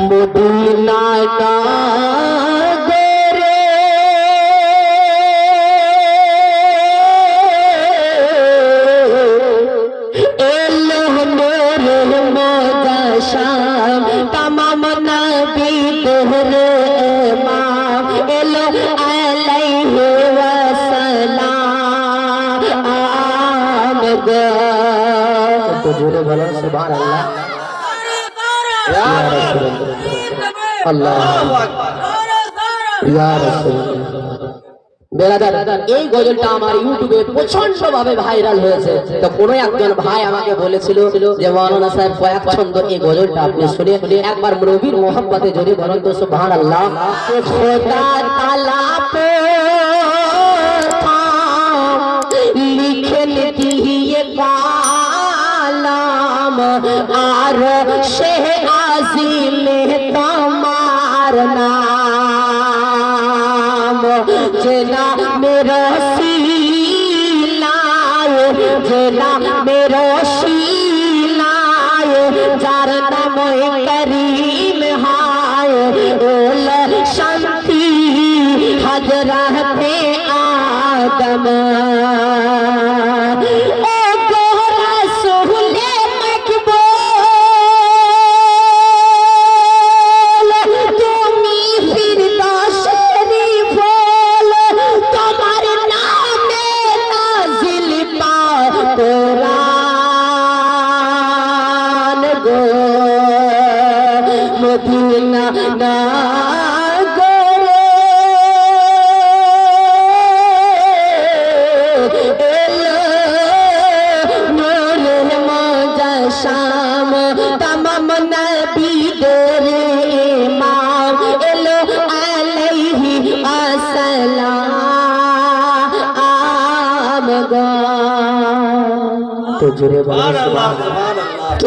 Medina নগরে এলো মোরে মজাশাম তামাম নবী তোহরে মাম এলো আলাইহি ওয়াসালাম গো তো জোরে বলো সুবহানাল্লাহ মোহাম্মতে জোরে বলেন তো কালাম আর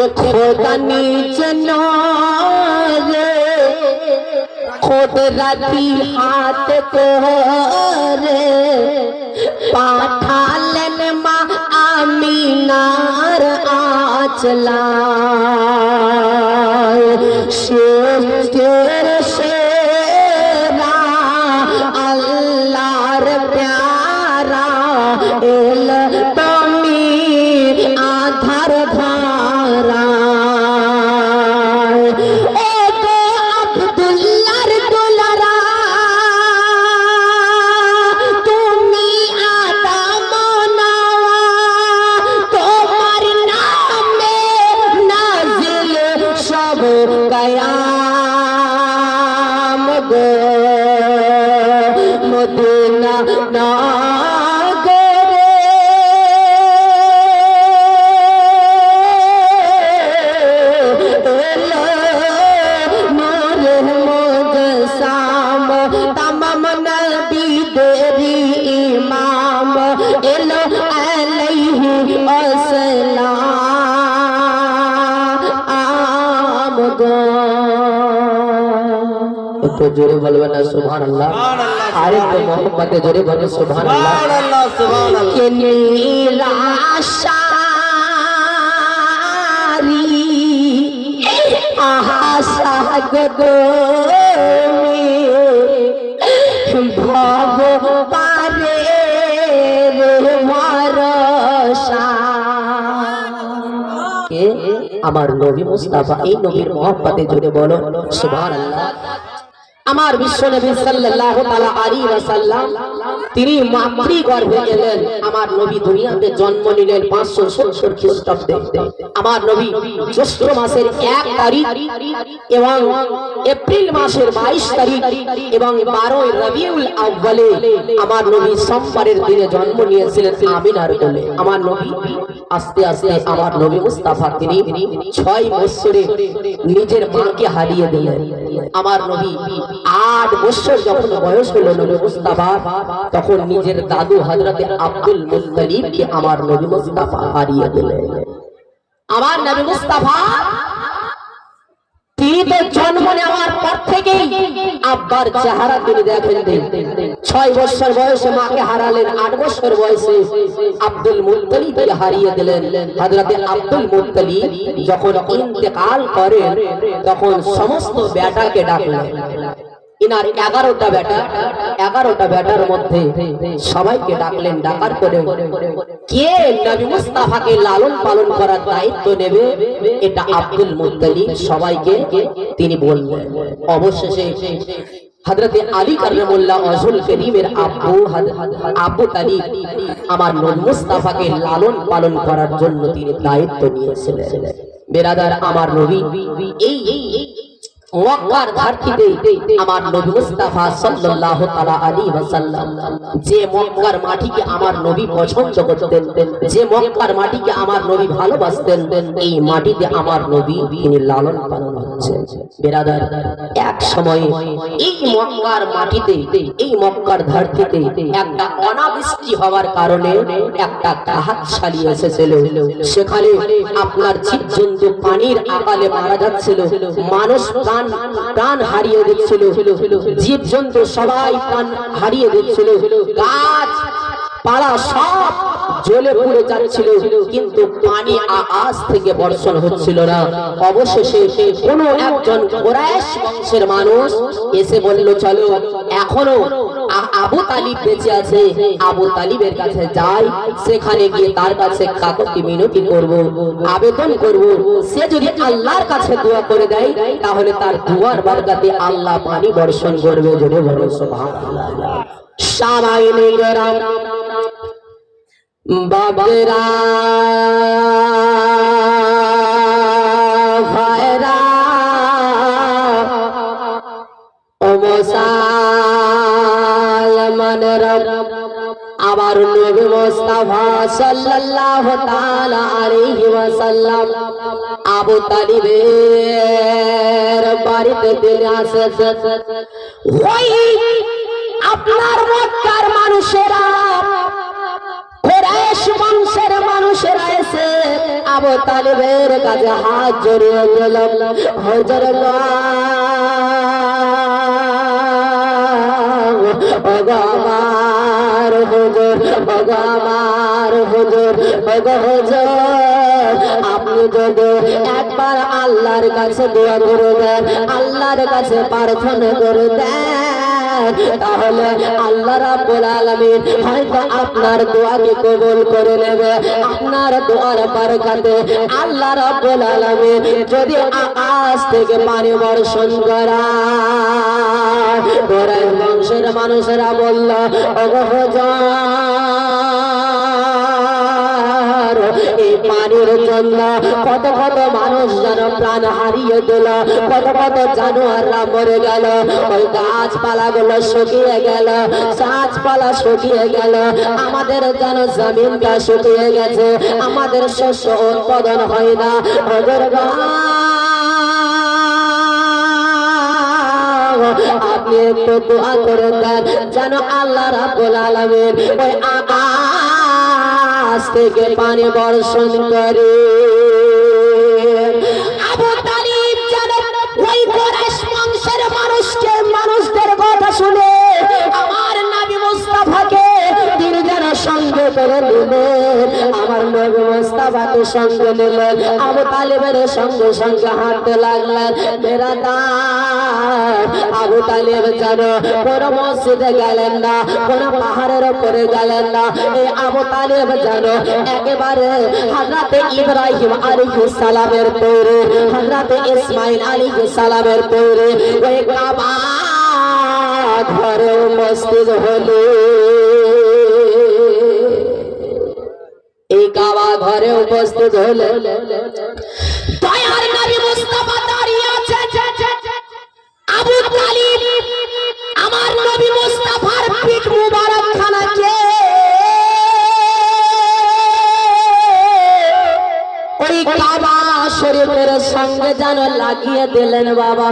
সুবহানাল্লাহ তো খোদা নিচে রে খোদ রাতি হাত করে পাঠালেন মা আমিনার আচলা জোরে বলবেন না সুবহানাল্লাহ। আর একটু মোহাম্মদে জোরে বলবেন সুবহানাল্লাহ। কে নিরাশারি আশা গো ভব পারে রে ভরসা। কে? আমার নবী মুস্তাফা এই নবীর মহব্বতে জুড়ে বলো সুবহানাল্লাহ। আমার বিশ্ব নবী সাল্লাল্লাহু তাআলা আলাইহি ওয়াসাল্লাম, তিনি মাতৃ গর্ভে এলেন আমার নবী দুনিয়াতে জন্ম নিলেন 570 খ্রিস্টাব্দে। আমার নবী জ্যৈষ্ঠ মাসের 1 তারিখ এবং এপ্রিল মাসের 22 তারিখ এবং 12 রবিউল আউয়ালে আমার নবী সোমবারের দিনে জন্ম নিয়েছিলেন আমিনার কোলে। আমার নবী, আস্তে আস্তে আমার নবী মুস্তাফা, তিনি 6 বছরে নিজের মাকে হারিয়ে দিলেন। আমার নবী আট বছর যখন বয়স হলো নবী মুস্তাফা, তখন নিজের দাদু হযরতে আব্দুল মুত্তালিবকে আমার নবী মুস্তাফা হারিয়ে দিলেন। আমার নবী মুস্তাফা যখন ইন্তেকাল করেন, তখন সমস্ত বেটাকে ডাকলেন। এগারোটা এগারোটা মধ্যে সবাইকে ডাকলেন, ডাকার কে মুস্তাফাকে লালন পালন করার দায়িত্ব নেবে, এটা আব্দুল সবাইকে তিনি বললেন। অবশেষে আলী ওয়াজহুল করিমের আমার মুস্তাফাকে লালন পালন করার জন্য তিনি দায়িত্ব নিয়েছিলেন। বেরাদার, আমার নবী, এই আমার নবী মুস্তাফা যে মাটিকে আমার পছন্দ করতেন, যে মাটিকে আমার নবী ভালোবাসতেন, এই মাটিতে আমার নবী তিনি লালন পালন বেরাদার, এক সময় এই মক্কার মাটিতে, এই মক্কার ধারটিতে একটা অনাবৃষ্টি হওয়ার কারণে একটা কাহাত ছাড়িয়ে এসেছিল। সেখানে আপনার জীবজন্তু পানির আকালে মারা যাচ্ছিল। মানুষ প্রাণ প্রাণ হারিয়ে দিচ্ছিল। জীবজন্তু সবাই প্রাণ হারিয়ে দিচ্ছিল। গাছ, পালা সব জ্বলে পুড়ে যাচ্ছিল, কিন্তু পানি আকাশ থেকে বর্ষণ হচ্ছিল না। অবশেষে কোনো একজন কোরাইশ বংশের মানুষ এসে বলল, চলো, এখনও আবু তালিব বেঁচে আছে। আবু তালিবের কাছে যাই, সেখানে গিয়ে তার কাছে কাকতি মিনতি করব, আবেদন করব। সে যদি আল্লাহর কাছে দোয়া করে দেয়, তাহলে তার দুয়ার বারকাতে আল্লাহ পানি বর্ষণ করবে জোরে বলো, সুবহানাল্লাহ। সামাইনে গরাম বাবরা ভাইরা ও মুসলমান আমার নবী মুস্তাফা সাল্লাল্লাহু তাআলা আলাইহি ওয়াসাল্লাম আবু তালিবের বাড়িতে ফিরে আসে ওই আপনার মক্কার মানুষেরা বংশের মানুষেরা এসে আবু তালিবের কাছে হাত জড়িয়ে গেল হজর ভগবান হুজুর ভগবান হুজুর ভগ হুজুর, আপনি যদি একবার আল্লাহর কাছে দোয়া করে দেন, আল্লাহর কাছে প্রার্থনা করে দেন তাহলে আল্লাহ রাব্বুল আলামিন হয়তো আপনার দোয়াকে কবুল করে নেবে। আপনার দোয়ার বরকতে আল্লাহ রাব্বুল আলামিন যদি আকাশ থেকে পানি বর্ষণ করা বংশের মানুষেরা বলল, ওগো হুজুর পানির জন্য। কত কত মানুষ যেন প্রাণ হারিয়ে দিল। কত কত জানোয়াররা মরে গেল। ওই গাছপালা গুলো শুকিয়ে গেল। গাছপালা শুকিয়ে গেল। আমাদের যেন জমিনটা শুকিয়ে গেছে। আমাদের শস্য উৎপাদন হয় না। ওদের আপনি একটু দোয়া করে দেন। যেন আল্লাহ রাব্বুল আলামিন ওই আকাশ থেকে পানি বর্ষণ করে। শুনে আমার নাবি মুস্তাফাকে তিনি যেন সঙ্গে করে আমার মুস্তাফাকে সঙ্গে নিলেন। আবু তালিবের সঙ্গে সঙ্গে হাঁটতে লাগলেন। বেরাদার আবু তালিব যেন কোন মসজিদে গেলেন না, কোন পাহাড়ের উপরে গেলেন না, এই আবু তালিব যেন একেবারে হযরতে ইব্রাহিম আলাইহিস সালামের তৈরি হযরতে ইসমাইল আলাইহিস সালামের তৈরি ওই কাবা ঘরে মসজিদ হলো। এই কাবা ঘরে উপস্থিত হলে দয়ার নবী মুস্তাফা দাঁড়িয়ে আছে আবু তালিব, আমার নবী মুস্তাফার পিঠ মুবারক শরীফের সঙ্গে যেন লাগিয়ে দিলেন বাবা।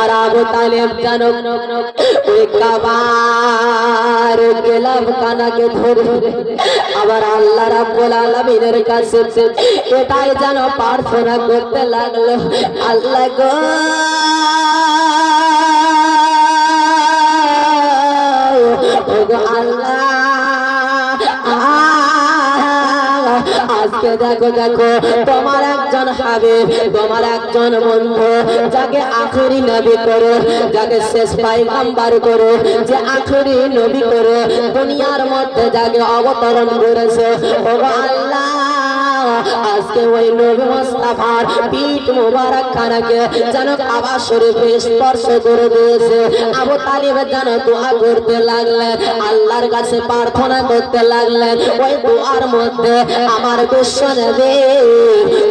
আর আবু তালেব যেন ওই কাবার ধরে আবার আল্লাহ রাব্বুল আলামিনের কাছে এটাই যেন প্রার্থনা করতে লাগল। আল্লাহ গো। আল্লাহ। আজকে দেখো দেখো, তোমার একজন হাবিব, তোমার একজন বন্ধু, যাকে আখরি নবী করো, যাকে শেষ পাইগাম্বার করো, যে আখরি নবী করো, দুনিয়ার মধ্যে যাকে অবতরণ করেছে ও আল্লাহ আজকে ওই নবী পিঠ যেন কাবা শরীফে স্পর্শ করে দিয়েছে। আবু তালিব যেন দোয়া করতে লাগলেন, আল্লাহর কাছে প্রার্থনা করতে লাগলেন, ওই দোয়ার মধ্যে আমার বিশ্ব নেবে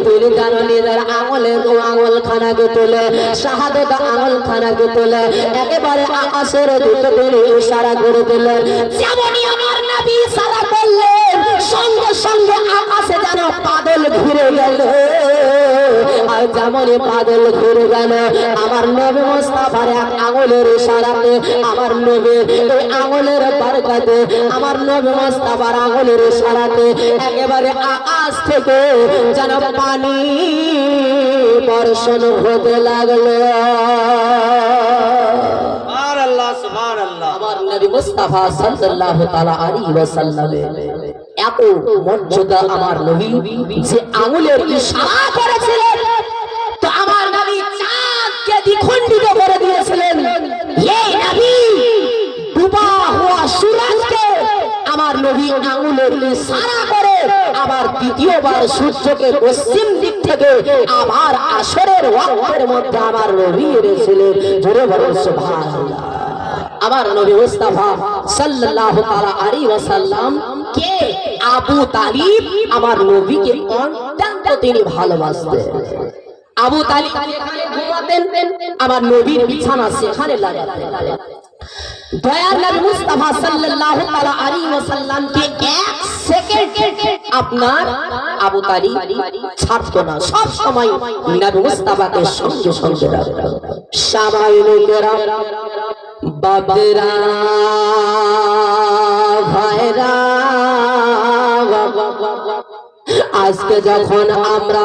তিনি যেন নিজের আঙুলের ও আঙুল খানাকে তুলে, শাহাদত আঙুল খানাকে তুলে, একেবারে আকাশের দিকে তিনি ইশারা করে দিলেন। যেমনই আমার নবী সঙ্গে সঙ্গে আকাশে যেন পাদল ঘুরে গেল। আর যেমন পাদল ঘুরে গেল আমার নবী মোস্তাফার এক আঙুলের ইশারাতে আমার নবী ওই আঙুলের বারকাতে আমার নবী মোস্তাফার আঙুলের ইশারাতে একেবারে আকাশ থেকে যেন পানি বর্ষণ হতে লাগল। আমার নবী মুস্তাফা সাল্লাল্লাহু তাআলা আলাইহি ওয়াসাল্লামের এত মর্যাদা আমার নবী যে আঙ্গুলের ইশারা করেছিলেন, তো আমার নবী চাঁদকে দ্বিখণ্ডিত করে দিয়েছিলেন। এই নবী ডুবা হওয়া সূরজকে আমার নবী আঙ্গুলের ইশারা করে আবার দ্বিতীয়বার সূর্যকে পশ্চিম দিক থেকে আবার আসরের ওয়াক্তের মধ্যে আমার নবী এনেছিলেন। জোরে বলুন সুবহানাল্লাহ। আমার নবী মুস্তাফা সাল্লাল্লাহু তাআলা আলাইহি ওয়াসাল্লাম কে? আবু তালিব, আমার নবীকে অত্যন্ত তিনি ভালোবাসতেন? আবু তালিব ঘুমাতেন, আমার নবীর বিছানা সেখানে লাগাতেন। দয়ার নবী মুস্তাফা সাল্লাল্লাহু তাআলা আলাইহি ওয়াসাল্লাম এক সেকেন্ড আপনার আবু তালিব ছাড়তো না। সব সময় নবী মুস্তাফাকে সঙ্গে সঙ্গে রাখতো সামাইনুকেরা বাবরা ভাইরা। আজকে যখন আমরা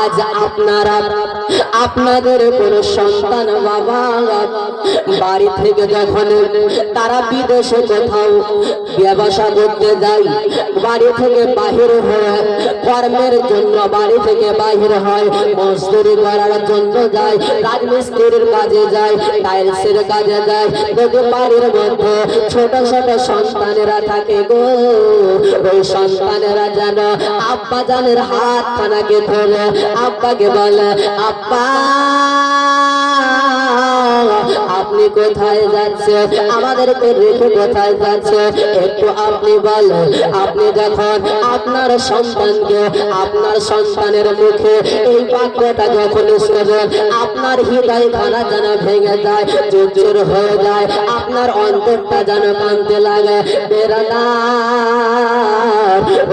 আজ আপনারা, আপনাদের কোন সন্তান, বাবা, বাড়ি থেকে যখন তারা বিদেশে কোথাও ব্যবসা করতে যায়, বাড়ি থেকে বাহির হয়ে কর্মের জন্য বাড়ি থেকে বাহির হয়, মজদুরি করার জন্য যায়, রাজমিস্ত্রির কাজে যায়, টাইলসের কাজে যায় যদি বাড়ির মধ্যে ছোট ছোট সন্তানেরা থাকে গো। ওই সন্তানেরা যেন আব্বা জানের হাত খানাকে ধরে আব্বাকে বলা আব্বা। আপনি কোথায় যাচ্ছে আমাদেরকে রেখে কোথায় যাচ্ছে একটু আপনি বলেন, আপনি যখন আপনার সন্তানকে, আপনার সন্তানের মুখে এই বাক্যটা যখন শুনবেন, আপনার হৃদয় খানা যেন ভেঙে যায় জোর হয়ে যায়, আপনার অন্তরটা যেন কানতে লাগে। বেরোনা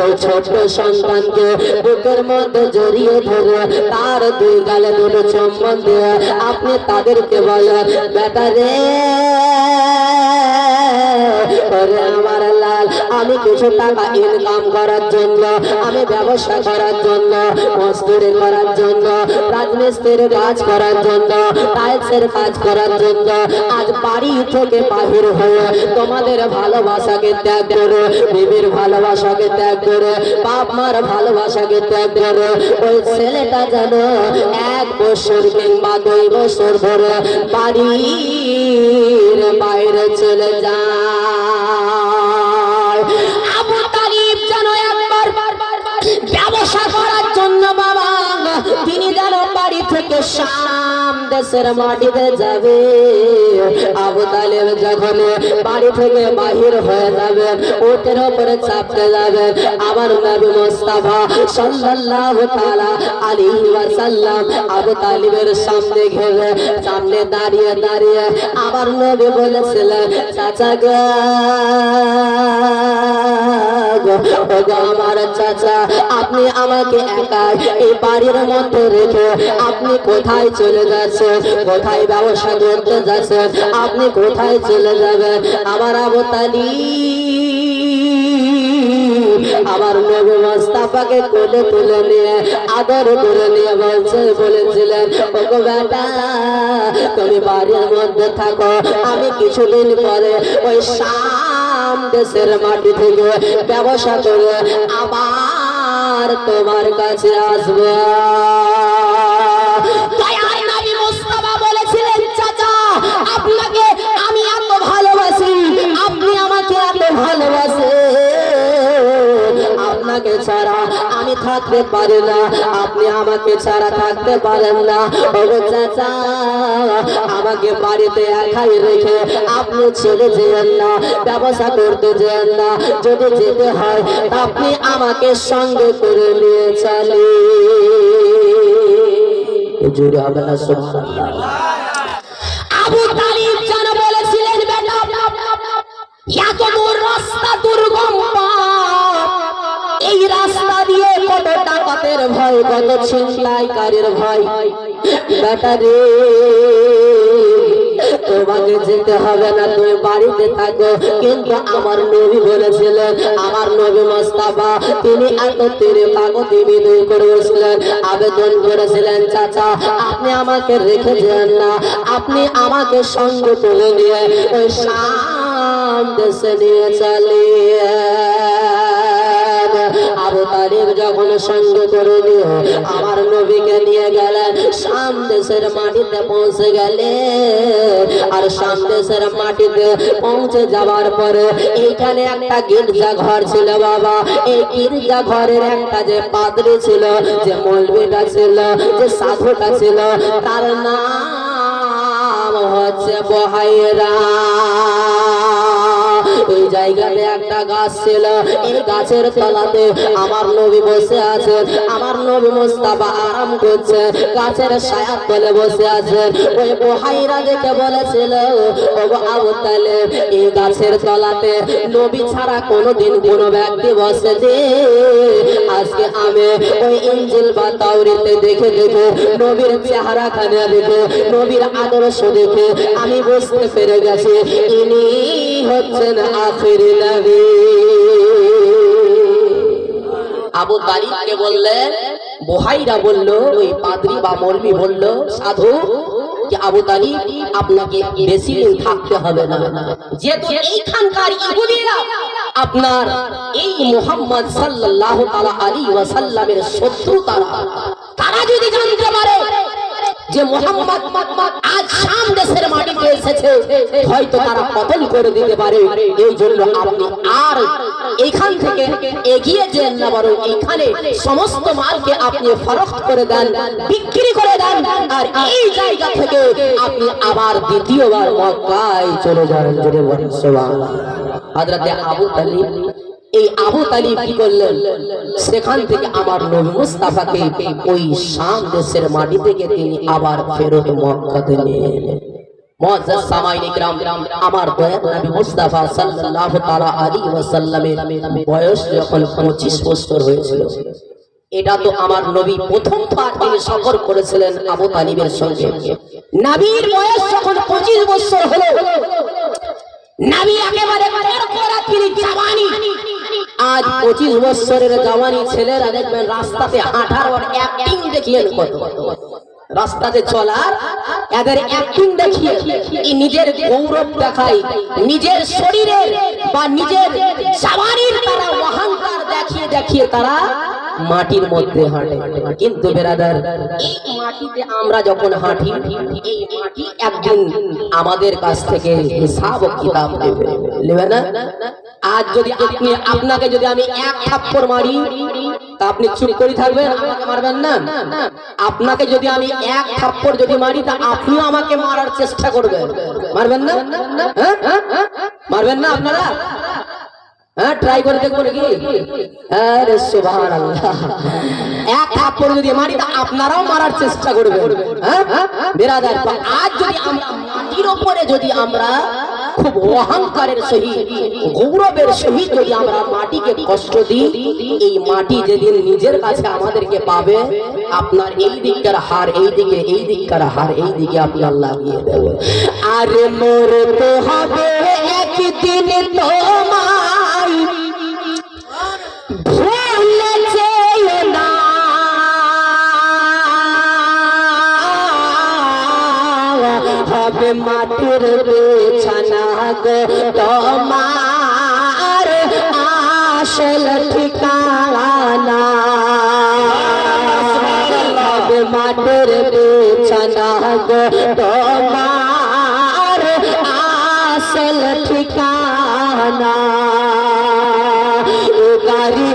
ওই ছোট সন্তানকে বুকের মধ্যে জড়িয়ে ধরে তার দুই গালে দুটো চম্বন দিয়ে আপনি তাদেরকে বলেন, বেটা রে ওরে আমার লাল আমি কিছু টাকা ইনকাম করার জন্য, আমি ব্যবসা করার জন্য, মজদুরি করার জন্য, রাজমিস্ত্রির কাজ করার জন্য টাইলসের কাজ করার জন্য, আজ বাড়ি থেকে বাহির হয়ে তোমাদের ভালোবাসাকে ত্যাগ করে, বিবির ভালোবাসাকে ত্যাগ করে বাপ মার ভালোবাসাকে ত্যাগ করে, ওই ছেলেটা যেন এক বছর কিংবা দুই বছর ধরে বাড়ির বাইরে চলে যায়। বাড়ি থেকে শাম দেশের মাটিতে যাবে। আবু তালেব যখন বাড়ি থেকে বাহির হয়ে যাবে ওটের উপরে চাপতে যাবে। আবার নবী মুস্তাফা সাল্লাল্লাহু তাআলা আলাইহি ওয়াসাল্লাম আবু তালিবের সামনে ঘেরে সামনে দাঁড়িয়ে দাঁড়িয়ে আবার নবী বলেছিলেন, চাচা গো আমার চাচা, আপনি আমাকে একা এই বাড়ির মধ্যে রেখে আপনি কোথায় চলে যাচ্ছেন? কোথায় ব্যবসা করতে যাচ্ছেন আপনি কোথায় চলে যাবেন? আমার আবতালি আমার নবী মোস্তাফাকে কোলে তুলে নিয়ে আদর করে নিয়ে বলছে, বলেছিলেন, ওগো বেটা, তুমি বাড়ির মধ্যে থাকো। আমি কিছুদিন পরে ওই শাম দেশের মাটি থেকে ব্যবসা করে আবার তোমার কাছে আসব। ছাড়া আমি থাকতে পারি না। আপনি আমাকে ছাড়া থাকতে পারেন না। আমাকে বাড়িতে একাই রেখে আপনি চলে যেন না, ব্যবসা করতে যেন না। যদি যেতে হয়, আপনি আমাকে সঙ্গে করে নিয়ে চলে রাস্তা দুর্গম পথ। রাস্তা দিয়ে কত ডাকাতের ভয়, কত ছিনতাইকারীর ভয়। বেটা রে, তোমাকে যেতে হবে না, তুমি বাড়িতে থাকো। কিন্তু আমার নবী বলেছিলেন, আমার নবী মোস্তাফা, তিনি এত তীরে কাগতি বিদয় করেছিলেন আবেদন করেছিলেন, চাচা, আপনি আমাকে রেখে যান না, আপনি আমাকে সঙ্গে তুলে নিয়ে ওই শাম দেশে নিয়ে চালিয়ে তালিব যখন সঙ্গ করে নিয়ে আমার নবীকে নিয়ে গেলেন, শাম দেশের মাটিতে পৌঁছে গেলে। আর শাম দেশের মাটিতে পৌঁছে যাওয়ার পরে এইখানে একটা গির্জা ঘর ছিল বাবা। এই গির্জা ঘরের একটা যে পাদ্রী ছিল, যে মৌলবীটা ছিল, যে সাধুটা ছিল, তার নাম হচ্ছে বহাইরা। ওই জায়গাতে একটা গাছ ছিল। এই গাছের তলাতে আমার নবী বসে আছে। আমার নবী মোস্তাফা আরাম করছে। গাছের ছায়ার তলে বসে আছে। ওই বহাইরা দেখে বলেছিল, ওগো আবু তালেব, এই গাছের তলাতে নবী ছাড়া কোনোদিন কোনো ব্যক্তি বসে দে আজকে আমি ওই ইঞ্জিল বা তাওরিতে দেখে দেখে নবীর চেহারা খানে দেখে, নবীর আদর্শ দেখে আমি বুঝতে পেরে গেছি, ইনি হচ্ছেন আখিরি নবী। আবু তালিবকে বললেন বোহাইরা বলল, ওই পাদ্রী বা মৌলবি বলল, সাধু আবু তালিব, আপনাকে বেশি দিন থাকতে হবে না। যেহেতু আপনার এই মুহাম্মদ তাআলা আলাইহি ওয়াসাল্লামের শত্রু তারা। তারা যদি জানতে পারে যে মোহাম্মদ আজ শাম দেশের মাটিতে এসেছে, হয়তো তারা কতল করে দিতে পারে। এই জন্য আপনি আর এখান থেকে এগিয়ে যেন না বরং এখানে সমস্ত মালকে আপনি ফরক্ত করে দেন, বিক্রি করে দেন, আর এই জায়গা থেকে আপনি আবার দ্বিতীয়বার মক্কায় চলে যান, জোরে বলেন, সুবহানাল্লাহ। হযরতে আবু তালিব এই আবু তালিব কি করলেন? সেখান থেকে আমার নবী মুস্তাফাকে ওই শাম দেশের মাটি থেকে তিনি আবার ফেরত সামাইন ইকরাম, আমার বয়স যখন 25 বছর হয়েছিল, এটা তো আমার নবী তিনি করেছিলেন বয়স যখন 25 বছর একেবারে আজ পঁচিশ বছরের জাওয়ানি ছেলেরা দেখবেন রাস্তাতে হাঁটার ওর অ্যাক্টিং দেখিয়ে কত। রাস্তাতে চলার এদের অ্যাক্টিং দেখিয়ে নিজের গৌরব দেখাই নিজের শরীরের বা নিজের সাবারির তারা অহংকার দেখিয়ে দেখিয়ে তারা মাটির মধ্যে হাঁটে। কিন্তু বেরাদার মাটিতে আমরা যখন হাঁটি মাটি একদিন আমাদের কাছ থেকে হিসাব কিতাব নেবে না? আজ যদি আপনি, আপনাকে যদি আমি এক থাপ্পড় মারি, তা আপনি চুপ করে থাকবেন, আমাকে মারবেন না? আপনাকে যদি আমি এক থাপ্পড় যদি মারি, তা আপনিও আমাকে মারার চেষ্টা করবেন। মারবেন না? হ্যাঁ? মারবেন না আপনারা? হ্যাঁ মারি আপনারাও মারার চেষ্টা হ্যাঁ? আজ যদি মাটির উপরে যদি আমরা খুব অহংকারের সহিত, গৌরবের সহিত যদি আমরা মাটিকে কষ্ট দিই, এই মাটি যেদিন নিজের কাছে আমাদেরকে পাবে, আপনার এই দিককার হার এই দিকে, এই দিককার হার এই দিকে আপনার লাগিয়ে আরে মরতে হবে একদিন তোমায় আসল ঠিকানা মাটির বিছানা গো তোমার আসল ঠিকানা। গাড়ি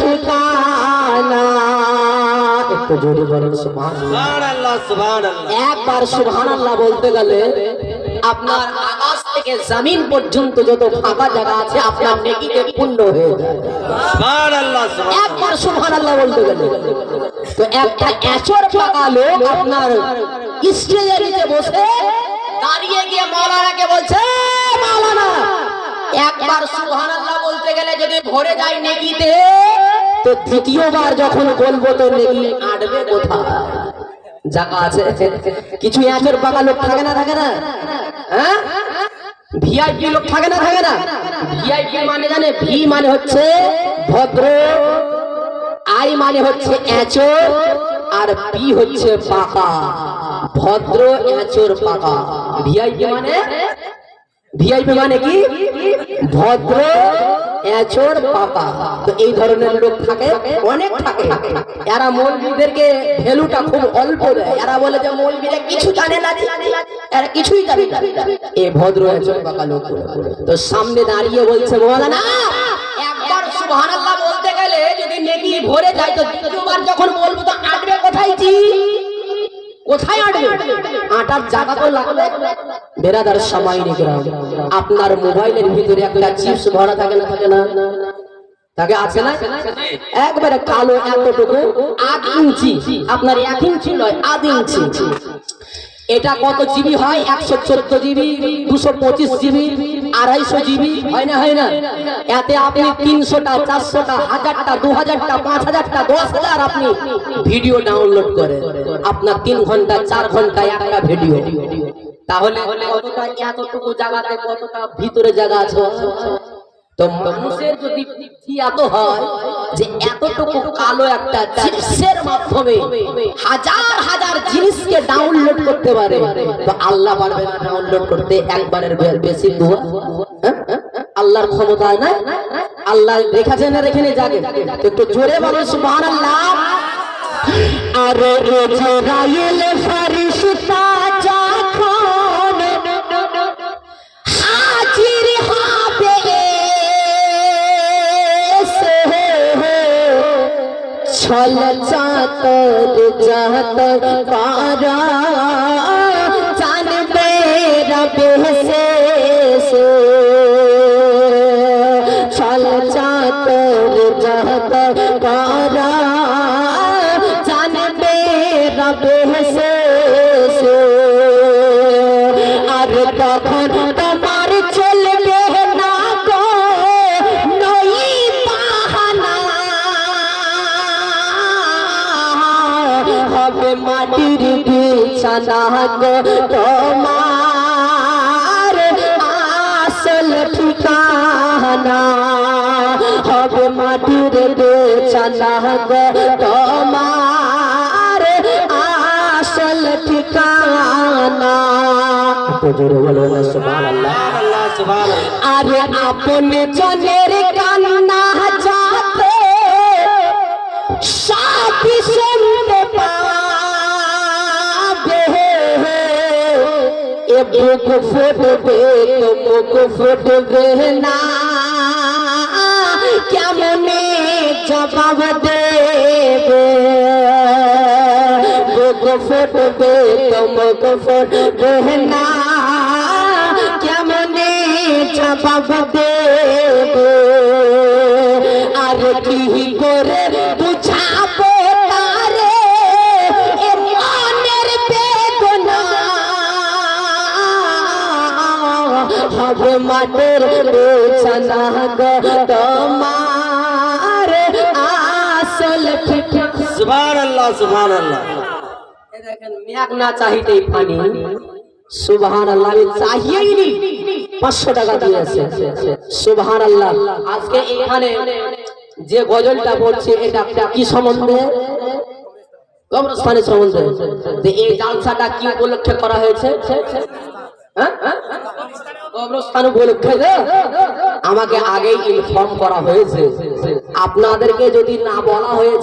ঠিকানা একটু জোরে বলেন সুবহানাল্লাহ। সুবহান আল্লাহ সুবহান আল্লাহ একবার সুবহানাল্লাহ বলতে গেলে আপনার আকাশ থেকে জমিন পর্যন্ত যত ফাঁকা জায়গা আছে আপনার নেকিতে পূর্ণ হয়ে যায়। সুবহান আল্লাহ একবার সুবহানাল্লাহ বলতে গেলে। তো একটা এচর পাকা লোক আপনার স্টেজের নিচে বসে দাঁড়িয়ে গিয়ে মাওলানাকে বলছে মাওলানা একবার সুবহানাল্লাহ গেলে যদি ভরে যায় নেকিতে তো দ্বিতীয়বার যখন বলব তো নেকি আটবে কোথায়? জায়গা আছে? কিছু এচর পাকা লোক থাকে না থাকে না? হ্যাঁ? ভিআইপি লোক থাকে না থাকে না? ভিআইপি মানে জানে? ভি মানে হচ্ছে ভদ্র আই মানে হচ্ছে এচর, আর পি হচ্ছে পাকা। ভদ্র, এচর, পাকা। ভিআইপি মানে? ভিআইপি মানে কি? ভদ্র তো এই ধরনের লোক থাকে, অনেক থাকে। এরা মৌলবীদেরকে ভ্যালুটা খুব অল্প দেয়। এরা বলে যে মৌলবীরা কিছু জানে না এরা কিছুই জানে না। এ ভদ্র পাকা লোক তো সামনে দাঁড়িয়ে বলছে মৌলানা একবার সুবহানাল্লাহ বলতে গেলে যদি নেকি ভরে যায়, তো দ্বিতীয়বার যখন বলব, তো আটবে কোথায় জি? আপনার মোবাইলের ভিতরে একটা চিপস ভরা থাকে না থাকে না? তাকে আছে না? একবারে কালো এতটুকু আধ ইঞ্চি। আপনার এক ইঞ্চি নয়, আধ ইঞ্চি। এটা কত জিবি হয়? একশো চোদ্দ জিবি, দুশো পঁচিশ জিবি, আড়াইশো জিবি, হয় না হয় না? এতে আপনি তিনশোটা, চারশোটা, হাজারটা দু হাজারটা পাঁচ হাজারটা দশ হাজার আপনি ভিডিও ডাউনলোড করে আপনার তিন ঘণ্টা, চার ঘণ্টা একটা ভিডিও। তাহলে এতটুকু জায়গাতে কতটা ভিতরে জায়গা আছে? তো মানুষের যদি এত হয় যে এতটুকু কালো একটা চিপসের মাধ্যমে হাজার হাজার জিনিসকে ডাউনলোড করতে পারে, তো আল্লাহ পারবে ডাউনলোড করতে একবারের বেশি হ্যাঁ? আল্লাহর ক্ষমতা না আল্লাহ রেখেছে না রেখে নেই জাগে একটু জোরে বলেন সুবহানাল্লাহ। আরে ছল চাতর জাত পারা তোমার আসল ঠিকানা হবে মাটির বিছানা গো। তোমার আসল ঠিকানা। আরে আপন জনের কান্না এ বুক ফুটবে, তো মুখ ফুটবে না। কেমনে জবাব দেবে? বুক ফুটবে, তো মুখ ফুটবে না। কেমনে জবাব দেবে? আর কি করে মাটির বিছানা গো তোমার আসল আল্লাহ সুবহান আল্লাহ এ দেখেন মেঘ না চাহিতেই পানি। সুবহান আল্লাহ আমি চাহিয়েই পাঁচশো টাকা দিয়েছে। সুবহান আল্লাহ আজকে এখানে যে গজলটা পড়ছে এটা কি সম্বন্ধে? কবরস্থানের সম্বন্ধে। এই জালসাটা কি উপলক্ষে করা হয়েছে? হ্যাঁ? আমাকে আগেই ইনফর্ম করা হয়েছে। আপনাদেরকে যদি না বলা হয়েছে